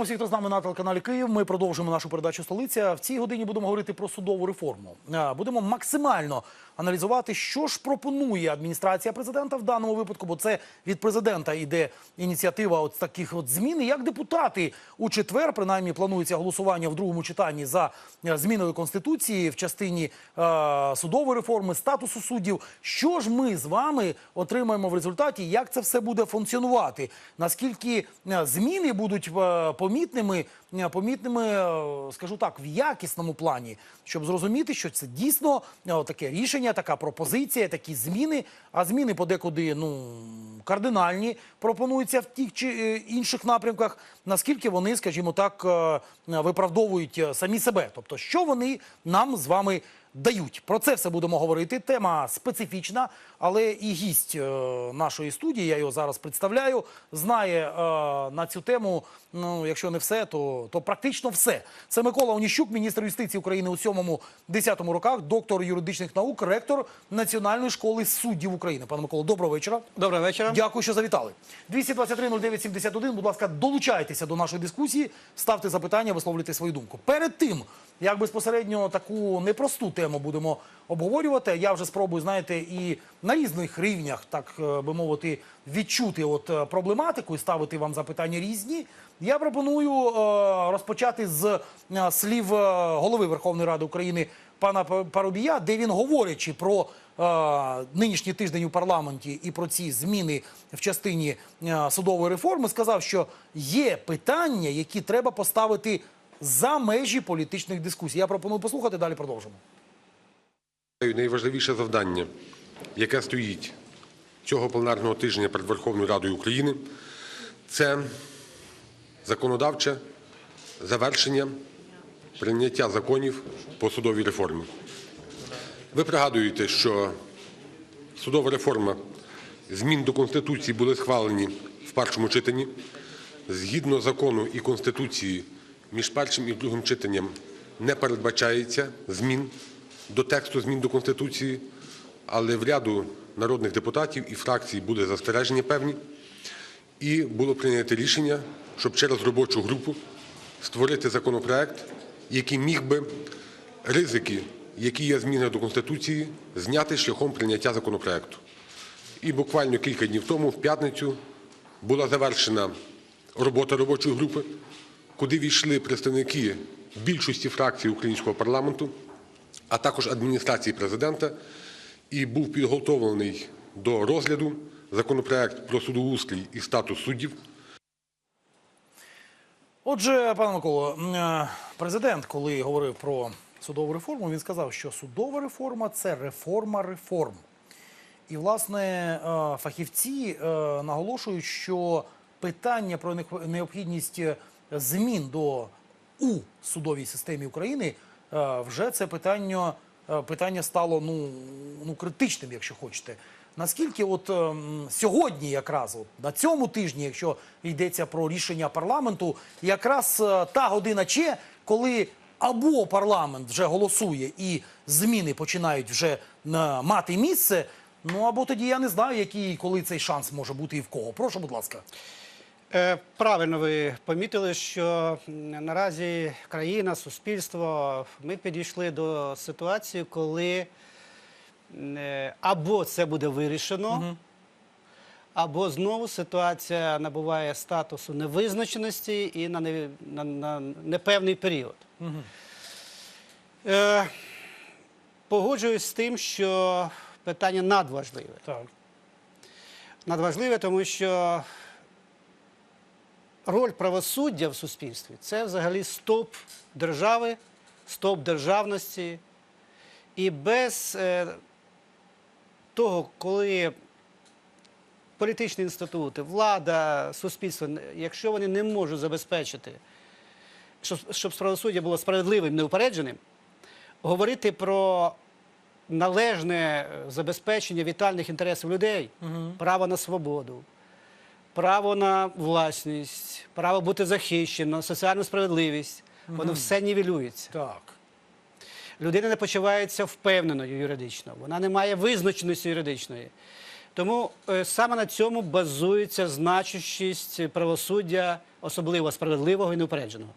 Вітаємо всіх, хто з нами на телеканалі Київ. Ми продовжуємо нашу передачу столиця. В цій годині будемо говорити про судову реформу. Будемо максимально аналізувати, що ж пропонує адміністрація президента в даному випадку, бо це від президента йде ініціатива от таких от змін. І Як депутати у четвер, принаймні, планується голосування в другому читанні за е, зміною конституції в частині е, судової реформи, статусу суддів. Що ж ми з вами отримаємо в результаті? Як це все буде функціонувати? Наскільки е, зміни будуть е, помітними, е, помітними, е, скажу так, в якісному плані, щоб зрозуміти, що це дійсно е, таке рішення, така пропозиція, такі зміни. А зміни подекуди ну кардинальні пропонуються в тих чи інших напрямках. Наскільки вони, скажімо так, виправдовують самі себе, тобто, що вони нам з вами дають. Про це все будемо говорити. Тема специфічна, але і гість е, нашої студії, я його зараз представляю, знає е, на цю тему. Ну, якщо не все, то, то практично все. Це Микола Оніщук, міністр юстиції України у 7-10 роках, доктор юридичних наук, ректор Національної школи суддів України. Пане Миколо, доброго вечора. Доброго вечора. Дякую, що завітали. 223-09-71, будь ласка, долучайтеся до нашої дискусії, ставте запитання, висловлюйте свою думку. Перед тим, як безпосередньо таку непросту тему будемо обговорювати, я вже спробую, знаєте, і на різних рівнях, так е, би мовити, відчути от е, проблематику і ставити вам запитання різні. Я пропоную е, розпочати з слів голови Верховної Ради України пана Па- Парубія, де він говорячи про нинішній тиждень у парламенті і про ці зміни в частині судової реформи, сказав, що є питання, які треба поставити за межі політичних дискусій. Я пропоную послухати, далі продовжимо. Найважливіше завдання, яке стоїть цього пленарного тижня перед Верховною Радою України, це законодавче завершення прийняття законів по судовій реформі. Ви пригадуєте, що судова реформа змін до Конституції були схвалені в першому читанні. Згідно закону і Конституції, між першим і другим читанням не передбачається змін до тексту змін до Конституції, але в ряду народних депутатів і фракцій були застереження певні, і було прийнято рішення, щоб через робочу групу створити законопроект, який міг би ризики, які є зміни до Конституції, зняти шляхом прийняття законопроекту. І буквально кілька днів тому, в п'ятницю, була завершена робота робочої групи, куди війшли представники більшості фракцій українського парламенту, а також адміністрації президента, і був підготовлений до розгляду законопроект про судоустрій і статус суддів. Отже, пане Миколо, е, президент, коли говорив про судову реформу, він сказав, що судова реформа це реформа реформ. І, власне, е, фахівці е, наголошують, що питання про необхідність змін до у судовій системі України е, вже це питання, е, питання стало ну, ну, критичним, якщо хочете. Наскільки от ем, сьогодні, якраз от, на цьому тижні, якщо йдеться про рішення парламенту, якраз е, та година чи коли або парламент вже голосує і зміни починають вже мати місце. Ну або тоді я не знаю, який коли цей шанс може бути і в кого. Прошу, будь ласка. Е, Правильно ви помітили, що наразі країна, суспільство, ми підійшли до ситуації, коли е, або це буде вирішено, або знову ситуація набуває статусу невизначеності і на, не- на, на непевний період. Е, погоджуюсь з тим, що питання надважливе. Так. надважливе, тому що роль правосуддя в суспільстві це взагалі стоп держави, стоп державності. І без е, того, коли політичні інститути, влада, суспільство, якщо вони не можуть забезпечити, щоб, щоб правосуддя було справедливим, неупередженим, говорити про належне е, забезпечення вітальних інтересів людей, право на свободу, право на власність, право бути захищено, соціальну справедливість, воно все нівелюється. Так. Людина не почувається впевненою юридично, вона не має визначеності юридичної. Тому е, саме на цьому базується значущість правосуддя, особливо справедливого і неупередженого.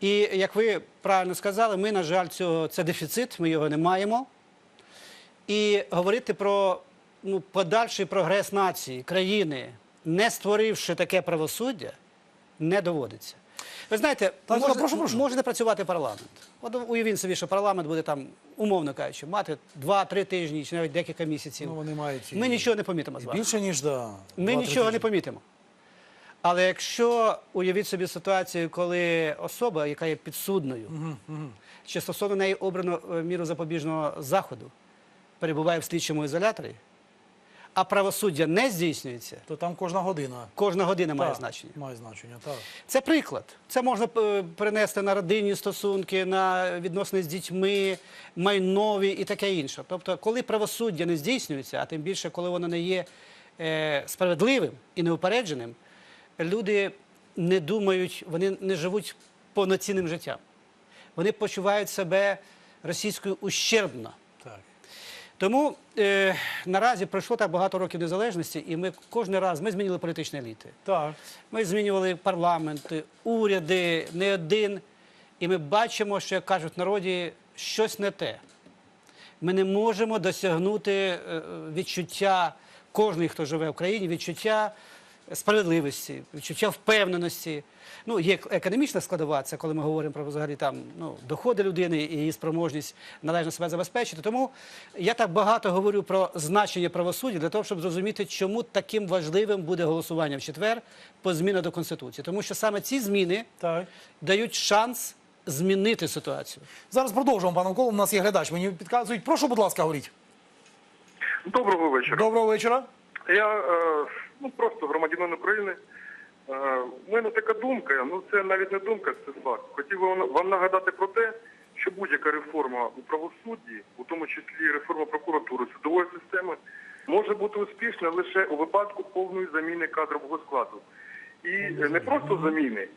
І як ви правильно сказали, ми, на жаль, цього це дефіцит, ми його не маємо. І говорити про ну, подальший прогрес нації, країни, не створивши таке правосуддя, не доводиться. Ви знаєте, Так, може, прошу, прошу. може не працювати парламент. От уявіть собі, що парламент буде там, умовно кажучи, мати 2-3 тижні чи навіть декілька місяців. Ну, вони мають і- Ми нічого не помітимо з вами. Більше ніж да. Ми нічого не помітимо. Але якщо уявіть собі ситуацію, коли особа, яка є підсудною, чи стосовно неї обрано е, міру запобіжного заходу, перебуває в слідчому ізоляторі, а правосуддя не здійснюється, То там кожна година кожна година має значення. Має значення, так. Це приклад. Це можна е, перенести на родинні стосунки, на відносини з дітьми, майнові і таке інше. Тобто, коли правосуддя не здійснюється, а тим більше, коли воно не є е, справедливим і неупередженим, люди не думають, вони не живуть повноцінним життям. Вони почувають себе російською ущербно. Тому е, наразі пройшло так багато років незалежності, і ми кожен раз ми змінили політичні еліти. Так. Ми змінювали парламенти, уряди, не один. І ми бачимо, що, як кажуть в народі, щось не те. Ми не можемо досягнути е, відчуття кожної, хто живе в країні, відчуття справедливості, відчуття впевненості. Ну, є економічна складова, це коли ми говоримо про взагалі там ну, доходи людини і її спроможність належно себе забезпечити. Тому я так багато говорю про значення правосуддя для того, щоб зрозуміти, чому таким важливим буде голосування в четвер по змінах до Конституції. Тому що саме ці зміни Так. дають шанс змінити ситуацію. Зараз продовжуємо, пане Миколо. У нас є глядач. Мені підказують. Прошу, будь ласка, говоріть. Доброго вечора. Доброго вечора. Я е, ну просто громадянин України. Е, У мене така думка, ну це навіть не думка, це факт. Хотів би вам нагадати про те, що будь-яка реформа у правосудді, у тому числі реформа прокуратури, судової системи, може бути успішна лише у випадку повної заміни кадрового складу. І е, не просто заміни,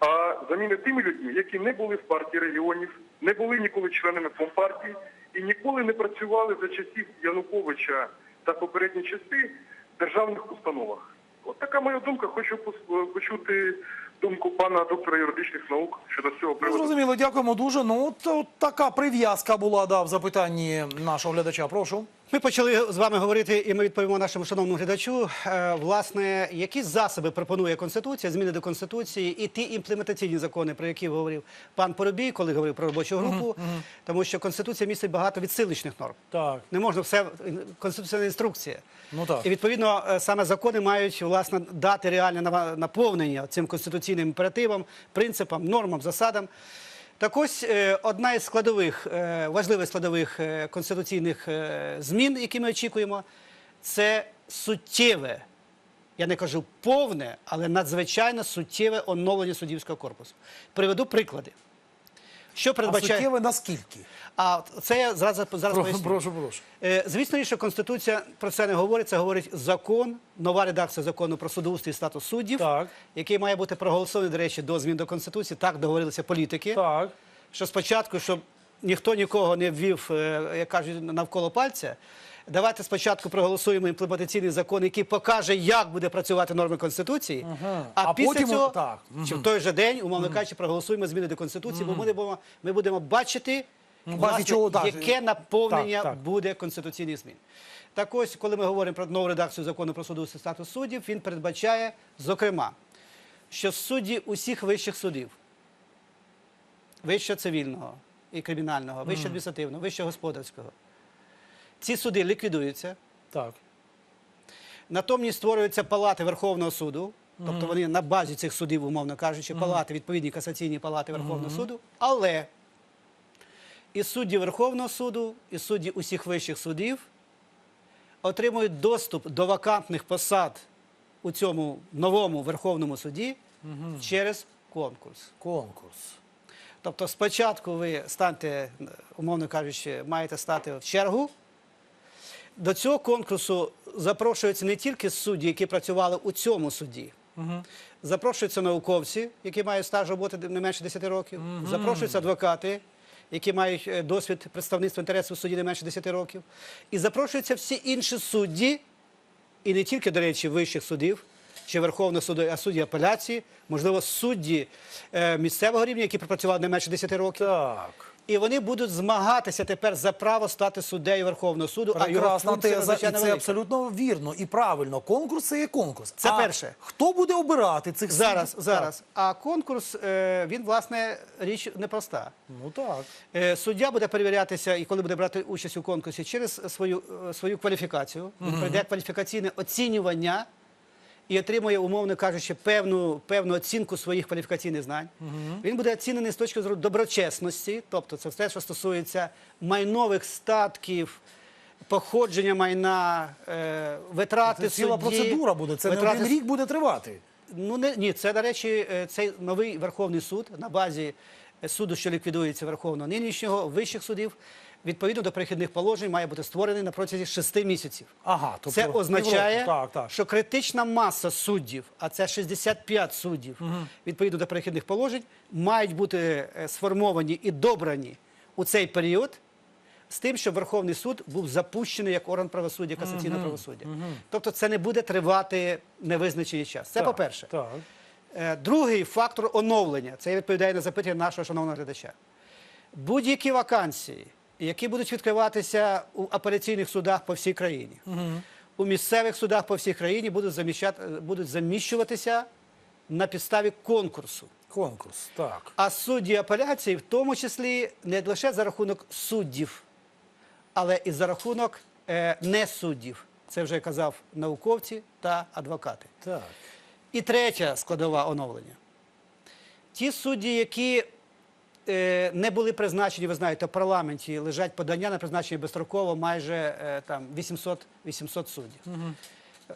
а заміни тими людьми, які не були в партії регіонів, не були ніколи членами компартії і ніколи не працювали за часів Януковича та попередні часи в державних установах. От така моя думка. Хочу пос- почути думку пана доктора юридичних наук щодо цього приводу. зрозуміло, дякуємо дуже. Ну, от, от така прив'язка була да, в запитанні нашого глядача. Прошу. Ми почали з вами говорити, і ми відповімо нашому шановному глядачу. е, Власне, які засоби пропонує Конституція, зміни до Конституції і ті імплементаційні закони, про які говорив пан Поробій, коли говорив про робочу групу, тому що Конституція містить багато відсилочних норм. Так. Не можна все конституційна інструкція. Ну так. І відповідно е, саме закони мають власне дати реальне наповнення цим конституційним імперативам, принципам, нормам, засадам. Так ось е, одна із складових, е, важливих складових е, конституційних змін, які ми очікуємо, це суттєве, я не кажу повне, але надзвичайно суттєве оновлення суддівського корпусу. Приведу приклади. Що А передбачає? суттєве наскільки? А це я зараз, зараз Про- поясню. Прошу, прошу. Е, Звісно, що Конституція про це не говорить. Це говорить закон, нова редакція закону про судоустрій і статус суддів, Так. який має бути проголосований, до речі, до змін до Конституції. Так договорилися політики. Так. Що спочатку, щоб ніхто нікого не ввів, е, як кажуть, навколо пальця. Давайте спочатку проголосуємо імплементаційний закон, який покаже, як буде працювати норми Конституції. Ага. А, А після потім- цього, так. чи в той же день, умовно кажучи, проголосуємо зміни до Конституції, бо ми будемо, ми будемо бачити, Ну, власне, чого, так. яке наповнення Так, так. буде конституційних змін. Так ось, коли ми говоримо про нову редакцію закону про суду і статус суддів, він передбачає, зокрема, що судді усіх вищих судів, вищого цивільного і кримінального, вищого адміністративного, вищого господарського, ці суди ліквідуються, Так. натомість створюються палати Верховного суду, тобто вони на базі цих судів, умовно кажучи, палати, відповідні касаційні палати Верховного суду, але і судді Верховного суду, і судді усіх вищих судів отримують доступ до вакантних посад у цьому новому Верховному суді через конкурс. Конкурс. Тобто спочатку ви станете, умовно кажучи, маєте стати в чергу. До цього конкурсу запрошуються не тільки судді, які працювали у цьому суді. Запрошуються науковці, які мають стаж роботи не менше 10 років. Запрошуються адвокати, які мають е, досвід представництва інтересів в суді не менше 10 років. І запрошуються всі інші судді, і не тільки, до речі, вищих судів чи Верховного суду, а судді апеляції, можливо, судді е, місцевого рівня, які пропрацювали не менше 10 років. Так. І вони будуть змагатися тепер за право стати суддею Верховного суду. Прекрасна теза, і це велика. абсолютно вірно і правильно. Конкурс це є конкурс. Це а перше. Хто буде обирати цих Зараз, суддів? зараз. А конкурс, е, він, власне, річ непроста. Ну так. Е, Суддя буде перевірятися і коли буде брати участь у конкурсі через свою, е, свою кваліфікацію. Пройде кваліфікаційне оцінювання і отримує, умовно кажучи, певну, певну оцінку своїх кваліфікаційних знань. Він буде оцінений з точки зору доброчесності, тобто це все, що стосується майнових статків. Походження майна, е, витрати Це ціла судді, процедура буде. Це не витрати один рік буде тривати. Ну не ні, це до речі, е, цей новий Верховний суд на базі суду, що ліквідується Верховного нинішнього вищих судів, відповідно до перехідних положень, має бути створений на протязі шести місяців. Ага, тобто це означає, півроку. Так, так. що критична маса суддів, а це 65 суддів, відповідно до перехідних положень, мають бути е, сформовані і добрані у цей період. З тим, щоб Верховний суд був запущений як орган правосуддя, касаційне правосуддя. Тобто це не буде тривати невизначений час. Це по-перше. Е, Другий фактор оновлення. Це я відповідаю на запитання нашого шановного глядача. Будь-які вакансії, які будуть відкриватися у апеляційних судах по всій країні, у місцевих судах по всій країні будуть, заміщати, будуть заміщуватися на підставі конкурсу. Конкурс. Так. А судді апеляції, в тому числі, не лише за рахунок суддів, але і за рахунок е, несуддів. Це вже казав науковці та адвокати. Так. І третя складова оновлення. Ті судді, які не були призначені, ви знаєте, в парламенті лежать подання на призначення безстроково майже е, там 800, 800 суддів.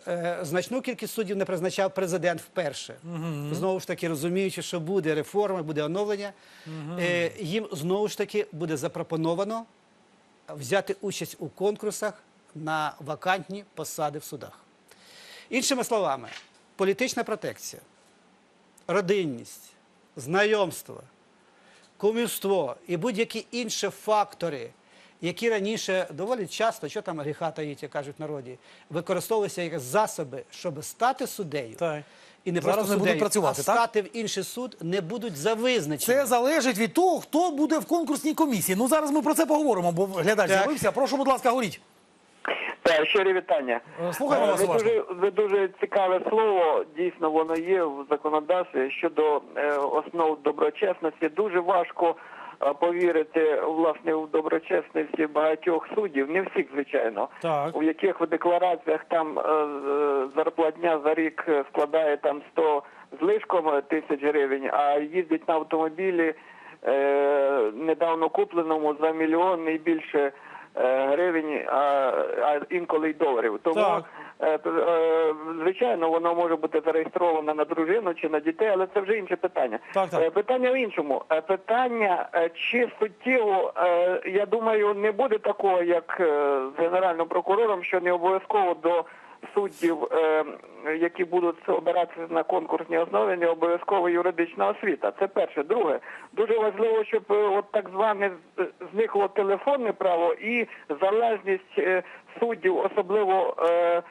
Е, значну кількість суддів не призначав президент вперше. Знову ж таки, розуміючи, що буде реформа, буде оновлення, е, їм знову ж таки буде запропоновано взяти участь у конкурсах на вакантні посади в судах. Іншими словами, політична протекція, родинність, знайомство, кумівство і будь-які інші фактори, які раніше доволі часто, що там гріха таїть, як кажуть народі, використовувалися як засоби, щоб стати суддею. Так. І не Зараз просто не будуть суддею, працювати, а так? стати в інший суд не будуть за визначення. Це залежить від того, хто буде в конкурсній комісії. Ну зараз ми про це поговоримо, бо глядач Так. з'явився. Прошу, будь ласка, говоріть. Так, щирі вітання. Е, слухаємо Е, вас ви дуже, ви дуже цікаве слово, дійсно воно є в законодавстві щодо е, основ доброчесності. Дуже важко повірити власне в доброчесності багатьох суддів, не всіх, звичайно, Так. у яких в деклараціях там зарплатня за рік складає там 100 з лишком тисяч гривень, а їздять на автомобілі е, недавно купленому за мільйон і більше гривень, а, а інколи й доларів. Тому Так. е, е, звичайно воно може бути зареєстровано на дружину чи на дітей, але це вже інше питання. Так, так. Е, Питання в іншому. Е, Питання е, чи суттєво, е, я думаю, не буде такого, як е, з генеральним прокурором, що не обов'язково до суддів, е, які будуть обиратися на конкурсній основі, не обов'язково юридична освіта. Це перше. Друге, дуже важливо, щоб е, от так зване з- зникло телефонне право і залежність е, суддів, особливо е,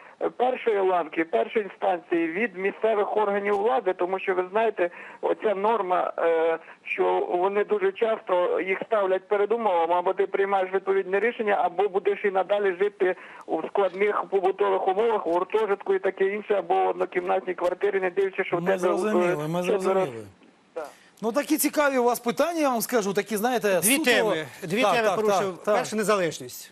першої ланки, першої інстанції від місцевих органів влади, тому що ви знаєте, оця норма, е, що вони дуже часто їх ставлять перед умовами, або ти приймаєш відповідне рішення, або будеш і надалі жити у складних побутових умовах, у гуртожитку і таке інше, або в однокімнатній квартирі, не дивлячись, що в Ми тебе зрозуміли, ми зрозуміли. Ну такі цікаві у вас питання, я вам скажу. Такі, знаєте, Дві суто- теми, дві Так, теми так, порушив. так. Перша незалежність.